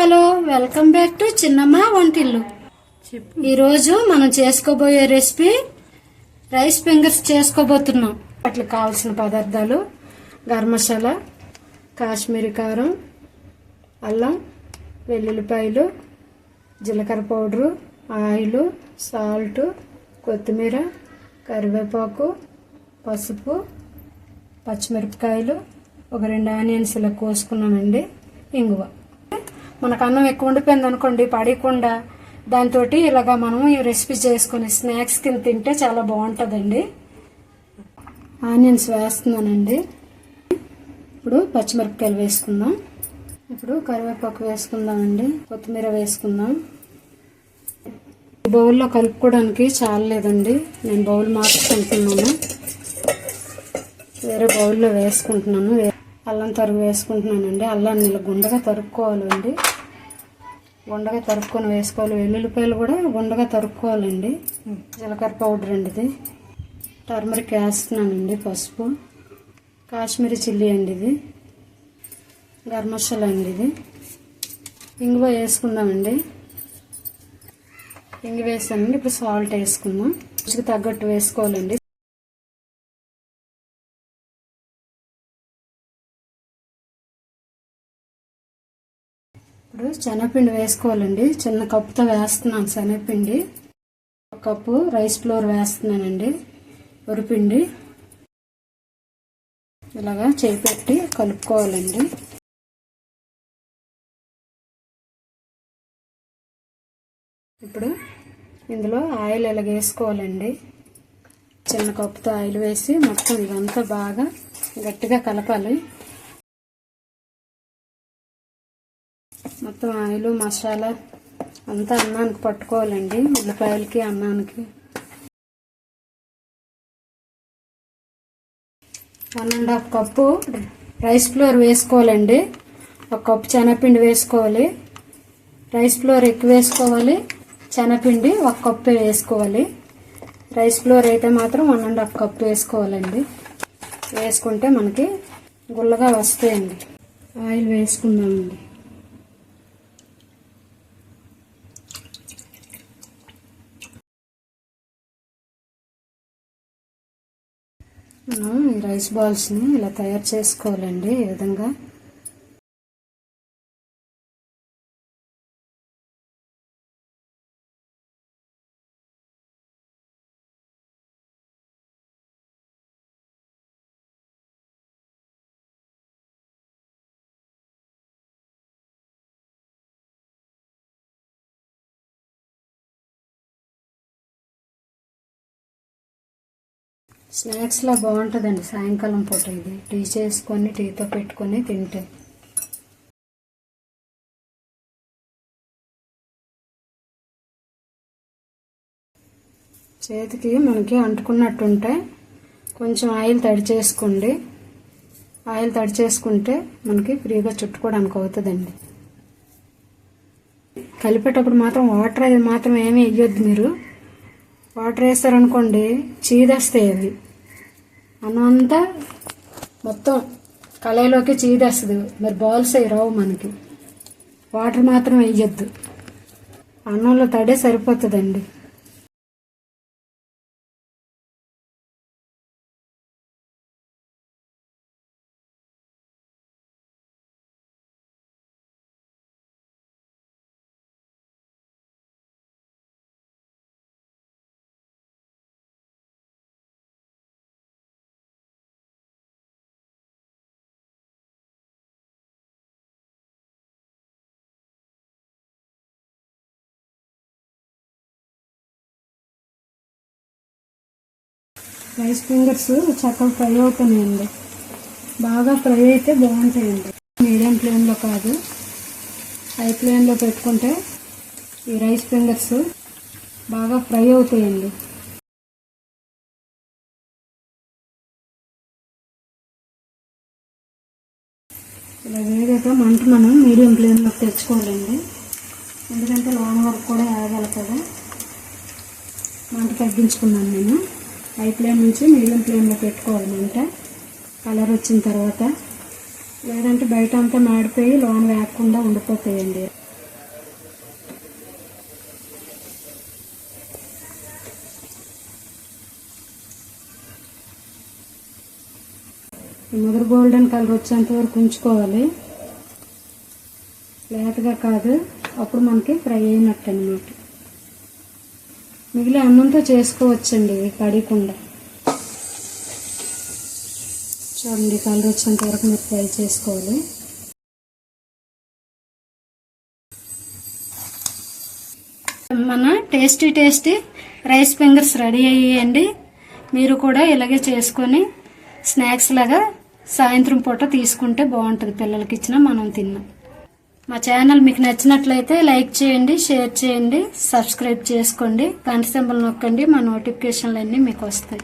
Hello welcome back to Chinnamma Vantillu. ఈరోజు మనం చేసుకోబోయే రెసిపీ రైస్ ఫింగర్స్ చేసుకోబోతున్నాం. వాటికి కావాల్సిన పదార్థాలు గరం మసాలా కాశ్మీరీ కారం అల్లం వెల్లుల్లిపాయలు జీలకర్ర పౌడరు ఆయిల్ సాల్ట్ కొత్తిమీర కరివేపాకు పసుపు పచ్చిమిరపకాయలు ఒక రెండు ఆనియన్స్ ఇలా కోసుకున్నామండి ఇంగువ. మనకు అన్నం ఎక్కువ ఉండిపోయింది అనుకోండి పడకుండా. దాంతో ఇలాగా మనం ఈ రెసిపీ చేసుకుని స్నాక్స్ కింద తింటే చాలా బాగుంటుందండి. ఆనియన్స్ వేస్తున్నానండి. ఇప్పుడు పచ్చిమిరపకాయలు వేసుకుందాం. ఇప్పుడు కరివేపాకు వేసుకుందామండి. కొత్తిమీర వేసుకుందాం. బౌల్లో కలుపుకోవడానికి చాలలేదండి నేను బౌల్ మార్చుకుంటున్నాను. వేరే బౌల్లో వేసుకుంటున్నాను. వేరే అల్లం తరుగు వేసుకుంటున్నానండి. అల్లాన్ని ఇలా గుండగా తరుక్కోవాలండి. గుండగా తరుక్కొని వేసుకోవాలి. వెల్లుల్లిపాయలు కూడా గుండగా తరుక్కోవాలండి. జీలకర్ర పౌడర్ అండి ఇది. టర్మరిక్ వేస్తున్నానండి పసుపు. కాశ్మీరీ చిల్లీ అండి ఇది. గరం మసాలా అండి ఇది. ఇంగువ వేసుకుందామండి. ఇంగు వేసానండి. ఇప్పుడు సాల్ట్ వేసుకుందాం. రుచికి తగ్గట్టు వేసుకోవాలండి. ఇప్పుడు శనగపిండి వేసుకోవాలండి. చిన్న కప్పుతో వేస్తున్నాను శనగపిండి. ఒక కప్పు రైస్ ఫ్లోర్ వేస్తున్నానండి. ఉరిపిండి ఇలాగా చేయి పెట్టి కలుపుకోవాలండి. ఇప్పుడు ఇందులో ఆయిల్ ఇలా వేసుకోవాలండి. చిన్న కప్పుతో ఆయిల్ వేసి మొత్తం ఇదంతా బాగా గట్టిగా కలపాలి. మొత్తం ఆయిల్ మసాలా అంతా అన్నానికి పట్టుకోవాలండి. ఉల్లిపాయలకి అన్నానికి. One and half cup rice flour వేసుకోవాలండి. ఒక కప్పు శనగపిండి వేసుకోవాలి. రైస్ ఫ్లోర్ ఎక్కువ వేసుకోవాలి. శనగపిండి ఒక కప్పు వేసుకోవాలి. రైస్ ఫ్లోర్ అయితే మాత్రం వన్ అండ్ హాఫ్ కప్పు వేసుకోవాలండి. వేసుకుంటే మనకి గుల్లగా వస్తాయండి. ఆయిల్ వేసుకుందామండి. మనం ఈ రైస్ బాల్స్ని ఇలా తయారు చేసుకోవాలండి ఈ విధంగా. స్నాక్స్లో బాగుంటుందండి సాయంకాలం పూట ఇది. టీ చేసుకొని టీతో పెట్టుకొని తింటే. చేతికి మనకి అంటుకున్నట్టుంటే కొంచెం ఆయిల్ తడి చేసుకోండి. ఆయిల్ తడి చేసుకుంటే మనకి ఫ్రీగా చుట్టుకోవడానికి అవుతుందండి. కలిపేటప్పుడు మాత్రం వాటర్ అది మాత్రం ఏమీ వేయొద్దు మీరు. వాటర్ వేస్తారనుకోండి చీదేస్తాయి అది. అన్నం అంతా మొత్తం కళాయిలోకి చీదేస్తుంది. మరి బాల్స్ అవి రావు మనకి. వాటర్ మాత్రం వేయొద్దు. అన్నంలో తడే సరిపోతుందండి. రైస్ ఫింగర్స్ చక్కగా ఫ్రై అవుతున్నాయండి. బాగా ఫ్రై అయితే బాగుంటాయండి. మీడియం ఫ్లేమ్లో కాదు హై ఫ్లేమ్లో పెట్టుకుంటే ఈ రైస్ ఫింగర్స్ బాగా ఫ్రై అవుతాయండి. ఇలా వేగాక మంట మనం మీడియం ఫ్లేమ్లోకి తెచ్చుకోవాలండి. ఎందుకంటే లాంగ్ వర్క్ కూడా ఆగాలి కదా. మంట తగ్గించుకున్నాను నేను. హై ఫ్లేమ్ నుంచి మీడియం ఫ్లేమ్లో పెట్టుకోవాలన్నమాట కలర్ వచ్చిన తర్వాత లేదంటే బయట అంతా మాడిపోయి లోన్ వేయకుండా ఉండిపోతాయండి. ముదురు గోల్డెన్ కలర్ వచ్చేంత వరకు ఉంచుకోవాలి. లేతగా కాదు అప్పుడు మనకి ఫ్రై అయినట్టు అనమాట మిగిలిన అన్నంతో చేసుకోవచ్చండి కడియకుండా చూడండి కలర్ వచ్చేంత వరకు మీరు ఫ్రై చేసుకోవాలి. మన tasty tasty rice fingers ready అయ్యాయండి. మీరు కూడా ఇలాగే చేసుకొని స్నాక్స్ లాగా సాయంత్రం పూట తీసుకుంటే బాగుంటుంది. పిల్లలకి ఇచ్చినా మనం తిన్నాం. మా ఛానల్ మీకు నచ్చినట్లయితే లైక్ చేయండి షేర్ చేయండి సబ్స్క్రైబ్ చేసుకోండి గంట సింబల్ నొక్కండి మా నోటిఫికేషన్లు అన్నీ మీకు వస్తాయి.